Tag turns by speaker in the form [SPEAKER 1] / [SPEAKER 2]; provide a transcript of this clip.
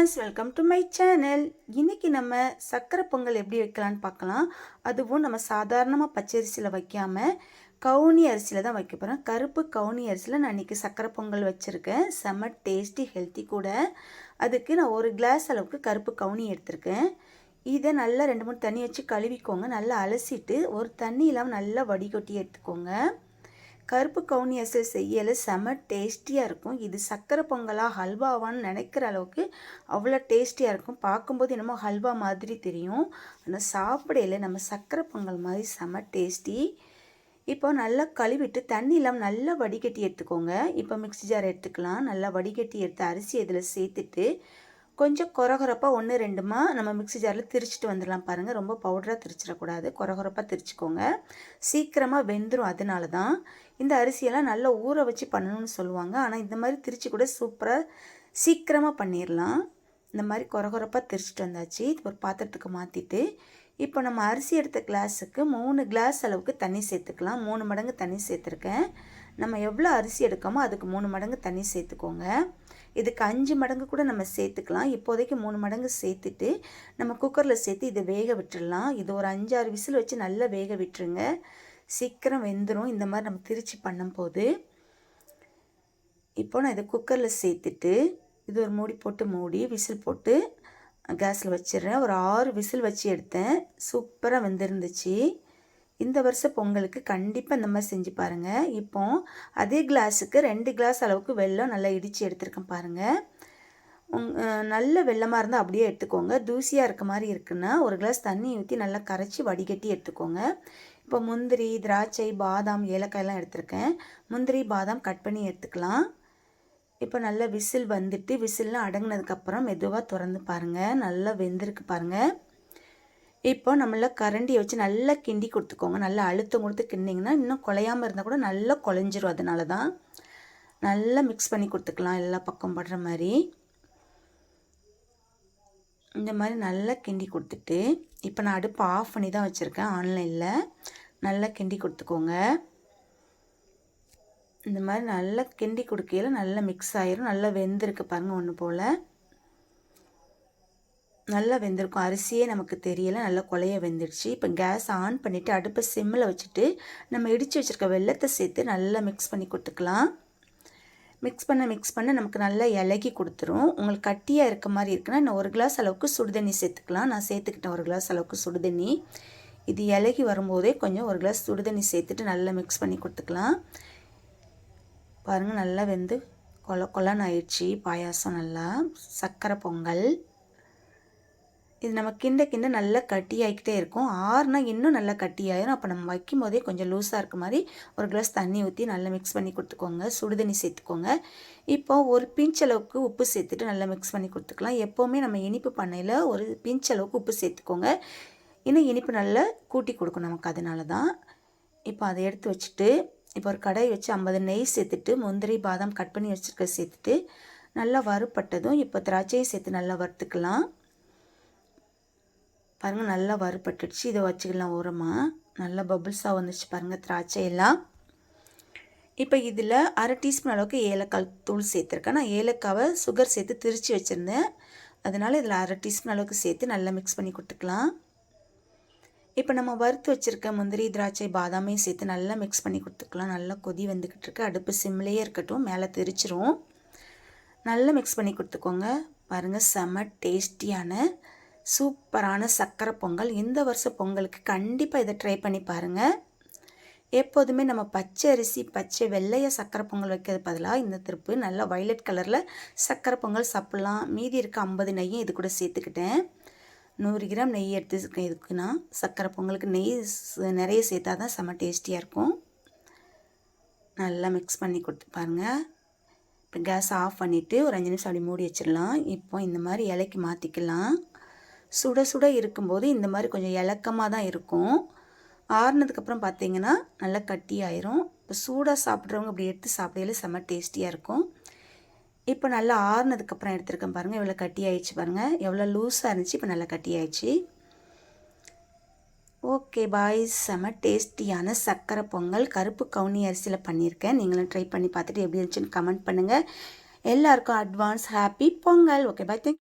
[SPEAKER 1] Friends welcome to my channel இன்றைக்கி நம்ம சக்கரை பொங்கல் எப்படி வைக்கலான்னு பார்க்கலாம். அதுவும் நம்ம சாதாரணமாக பச்சரிசியில் வைக்காமல் கவுனி அரிசியில் தான் வைக்க போகிறேன் கருப்பு கவுனி அரிசியில் நான் இன்றைக்கி சக்கரை பொங்கல் வச்சுருக்கேன். செம்ம டேஸ்டி ஹெல்த்தி கூட. அதுக்கு நான் ஒரு கிளாஸ் அளவுக்கு கருப்பு கவுனி எடுத்திருக்கேன். இதை நல்லா ரெண்டு மூணு தண்ணி வச்சு கழுவிக்கோங்க. நல்லா அலசிட்டு ஒரு தண்ணி இல்லாமல் நல்லா வடிகொட்டி எடுத்துக்கோங்க. கருப்பு கவுனி அசை செய்யல. செம டேஸ்டியாக இருக்கும். இது சக்கரை பொங்கலாக ஹல்வாவான்னு நினைக்கிற அளவுக்கு அவ்வளோ டேஸ்டியாக இருக்கும். பார்க்கும்போது என்னமோ ஹல்வா மாதிரி தெரியும். ஆனால் சாப்பிடையில நம்ம சக்கரை பொங்கல் மாதிரி செம டேஸ்டி. இப்போ நல்லா கழுவிட்டு தண்ணி இல்லாமல் நல்லா வடிகட்டி எடுத்துக்கோங்க. இப்போ மிக்ஸி ஜார் எடுத்துக்கலாம். நல்லா வடிகட்டி எடுத்து அரிசி இதில் சேர்த்துட்டு கொஞ்சம் கொரகொரப்பாக ஒன்று ரெண்டுமா நம்ம மிக்ஸி ஜாரில் திரிச்சிட்டு வந்துடலாம் பாருங்கள் ரொம்ப பவுடராக திரிச்சிடக்கூடாது. கொரகொரப்பாக திரிச்சிக்கோங்க. சீக்கிரமாக வெந்துடும் அதனால தான் இந்த அரிசியெல்லாம் நல்லா ஊற வச்சு பண்ணணும்னு சொல்லுவாங்க. ஆனால் இந்த மாதிரி திரிச்சு கூட சூப்பராக சீக்கிரமாக பண்ணிடலாம். இந்த மாதிரி கொரகொரப்பாக திரிச்சிட்டு வந்தாச்சு. இது ஒரு பாத்திரத்துக்கு மாற்றிட்டு இப்போ நம்ம அரிசி எடுத்த கிளாஸுக்கு மூணு கிளாஸ் அளவுக்கு தண்ணி சேர்த்துக்கலாம். மூணு மடங்கு தண்ணி சேர்த்துருக்கேன். நம்ம எவ்வளோ அரிசி எடுக்கமோ அதுக்கு மூணு மடங்கு தண்ணி சேர்த்துக்கோங்க. இதுக்கு அஞ்சு மடங்கு கூட நம்ம சேர்த்துக்கலாம். இப்போதைக்கு மூணு மடங்கு சேர்த்துட்டு நம்ம குக்கரில் சேர்த்து இதை வேக விட்டுடலாம். இது ஒரு அஞ்சாறு விசில் வச்சு நல்லா வேக விட்டுருங்க. சீக்கிரம் வெந்துடும் இந்த மாதிரி நம்ம திருச்சி பண்ணும்போது இப்போ நான் இதை குக்கரில் சேர்த்துட்டு இது ஒரு மூடி போட்டு மூடி விசில் போட்டு கேஸில் வச்சிடுறேன். ஒரு ஆறு விசில் வச்சு எடுத்தேன். சூப்பராக வெந்திருந்துச்சு. இந்த வருஷம் பொங்கலுக்கு கண்டிப்பாக இந்த மாதிரி செஞ்சு பாருங்கள் இப்போ அதே கிளாஸுக்கு ரெண்டு கிளாஸ் அளவுக்கு வெள்ளம் நல்லா இடித்து எடுத்துருக்கேன் பாருங்கள் உங் நல்ல வெள்ளமாக இருந்தால் அப்படியே எடுத்துக்கோங்க. தூசியாக இருக்க மாதிரி இருக்குன்னா ஒரு கிளாஸ் தண்ணி ஊற்றி நல்லா கரைச்சி வடிகட்டி எடுத்துக்கோங்க. இப்போ முந்திரி திராட்சை பாதாம் ஏலக்காயெல்லாம் எடுத்திருக்கேன். முந்திரி பாதாம் கட் பண்ணி எடுத்துக்கலாம். இப்போ நல்லா விசில் வந்துட்டு விசில்லாம் அடங்கினதுக்கப்புறம் மெதுவாக திறந்து பாருங்கள் நல்லா வெந்திருக்கு பாருங்கள் இப்போ நம்மள கரண்டியை வச்சு நல்லா கிண்டி கொடுத்துக்கோங்க. நல்லா அழுத்தம் கொடுத்து கிண்டிங்கன்னா இன்னும் குலையாமல் இருந்தால் கூட நல்லா குலைஞ்சிரும் அதனால தான் நல்லா மிக்ஸ் பண்ணி கொடுத்துக்கலாம் எல்லா பக்கம் படுற மாதிரி. இந்த மாதிரி நல்லா கிண்டி கொடுத்துட்டு இப்போ நான் அடுப்பு ஆஃப் பண்ணி தான் வச்சுருக்கேன் ஆன்லைனில் நல்லா கிண்டி கொடுத்துக்கோங்க. இந்த மாதிரி நல்லா கிண்டி கொடுக்கையில் நல்லா மிக்ஸ் ஆயிரும் நல்லா வெந்திருக்கு பாருங்கள் ஒன்று போல். நல்லா வெந்திருக்கும். அரிசியே நமக்கு தெரியலை. நல்லா கொலைய வெந்துடுச்சு. இப்போ கேஸ் ஆன் பண்ணிவிட்டு அடுப்பை சிம்மில் வச்சுட்டு நம்ம இடித்து வச்சுருக்க வெள்ளத்தை சேர்த்து நல்லா மிக்ஸ் பண்ணி கொடுத்துக்கலாம். மிக்ஸ் பண்ண மிக்ஸ் பண்ண நமக்கு நல்லா இலகி கொடுத்துரும். உங்களுக்கு கட்டியாக இருக்க மாதிரி இருக்குன்னா நான் ஒரு கிளாஸ் அளவுக்கு சுடுதண்ணி சேர்த்துக்கலாம். நான் சேர்த்துக்கிட்டேன் ஒரு கிளாஸ் அளவுக்கு சுடுதண்ணி. இது இலகி வரும்போதே கொஞ்சம் ஒரு கிளாஸ் சுடுதண்ணி சேர்த்துட்டு நல்லா மிக்ஸ் பண்ணி கொடுத்துக்கலாம். பாருங்கள் நல்லா வெந்து கொல கொலன்னு ஆயிடுச்சு. பாயாசம் நல்லா. சர்க்கரை பொங்கல். இது நம்ம கிண்ட கிண்ட நல்லா கட்டி ஆகிக்கிட்டே இருக்கும். ஆறுனா இன்னும் நல்லா கட்டி ஆயிரும் அப்போ நம்ம வைக்கும் போதே கொஞ்சம் லூஸாக இருக்க மாதிரி ஒரு கிளாஸ் தண்ணி ஊற்றி நல்லா மிக்ஸ் பண்ணி கொடுத்துக்கோங்க. சுடுதண்ணி சேர்த்துக்கோங்க. இப்போ ஒரு பிஞ்ச் அளவுக்கு உப்பு சேர்த்துட்டு நல்லா மிக்ஸ் பண்ணி கொடுத்துக்கலாம். எப்போவுமே நம்ம இனிப்பு பண்ணையில் ஒரு பிஞ்ச் அளவுக்கு உப்பு சேர்த்துக்கோங்க. இன்னும் இனிப்பு நல்லா கூட்டி கொடுக்கும் நமக்கு அதனால தான் இப்போ அதை எடுத்து வச்சுட்டு இப்போ ஒரு கடை வச்சு ஐம்பது நெய் சேர்த்துட்டு முந்திரி பாதாம் கட் பண்ணி வச்சுருக்க சேர்த்துட்டு நல்லா வறுப்பட்டதும் இப்போ திராட்சையை சேர்த்து நல்லா வறுத்துக்கலாம். பாருங்கள் நல்லா வறுப்பட்டுடுச்சு இதை வச்சுக்கலாம் ஓரமாக நல்லா பபுள்ஸாக வந்துச்சு பாருங்கள் திராட்சை எல்லாம். இப்போ இதில் அரை டீஸ்பூன் அளவுக்கு ஏலக்காய் தூள் சேர்த்துருக்கேன். நான் ஏலக்காவை சுகர் சேர்த்து திரித்து வச்சுருந்தேன். அதனால் இதில் அரை டீஸ்பூன் அளவுக்கு சேர்த்து நல்லா மிக்ஸ் பண்ணி கொடுத்துக்கலாம். இப்போ நம்ம வறுத்து வச்சுருக்க முந்திரி திராட்சை பாதாமையும் சேர்த்து நல்லா மிக்ஸ் பண்ணி கொடுத்துக்கலாம். நல்லா கொதி வந்துக்கிட்டு இருக்கு. அடுப்பு சிம்லேயே இருக்கட்டும் மேலே தெரிச்சிரும். நல்லா மிக்ஸ் பண்ணி கொடுத்துக்கோங்க. பாருங்கள் செம்ம டேஸ்டியான சூப்பரான சக்கரை பொங்கல். இந்த வருஷம் பொங்கலுக்கு கண்டிப்பாக இதை ட்ரை பண்ணி பாருங்கள் எப்போதுமே நம்ம பச்சை அரிசி பச்சை வெள்ளைய சக்கரை பொங்கல் வைக்கிறது பதிலாக இந்த திருப்பு நல்லா வைலட் கலரில் சக்கரை பொங்கல் சாப்பிட்லாம். மீதி இருக்க ஐம்பது நெய்யும் இது கூட சேர்த்துக்கிட்டேன். நூறு கிராம் நெய் எடுத்துருக்கேன் இதுக்குன்னா சக்கரை பொங்கலுக்கு நெய் நிறைய சேர்த்தா தான் செம்ம டேஸ்டியாக இருக்கும். நல்லா மிக்ஸ் பண்ணி கொடுத்து பாருங்கள் இப்போ கேஸ் ஆஃப் பண்ணிவிட்டு ஒரு அஞ்சு நிமிஷம் அப்படி மூடி வச்சிடலாம். இப்போ இந்த மாதிரி இலைக்கு மாற்றிக்கலாம் சுட சுட இருக்கும்போது இந்த மாதிரி கொஞ்சம் இலக்கமாக தான் இருக்கும். ஆறுனதுக்கப்புறம் பார்த்தீங்கன்னா நல்லா கட்டி ஆயிரும். இப்போ சூடாக சாப்பிட்றவங்க இப்படி எடுத்து சாப்பிடையில செம்ம டேஸ்டியாக இருக்கும். இப்போ நல்லா ஆறுனதுக்கப்புறம் எடுத்துருக்கேன் பாருங்கள் எவ்வளோ கட்டி ஆயிடுச்சு பாருங்கள் எவ்வளோ லூஸாக இருந்துச்சு இப்போ நல்லா கட்டி ஆயிடுச்சு. Okay bye. செம டேஸ்டியான சர்க்கரை பொங்கல். கருப்பு கவுனி அரிசியில் பண்ணியிருக்கேன். நீங்களும் ட்ரை பண்ணி பார்த்துட்டு எப்படி இருந்துச்சுன்னு கமெண்ட் பண்ணுங்கள் எல்லாருக்கும் advance happy Pongal. Okay bye thank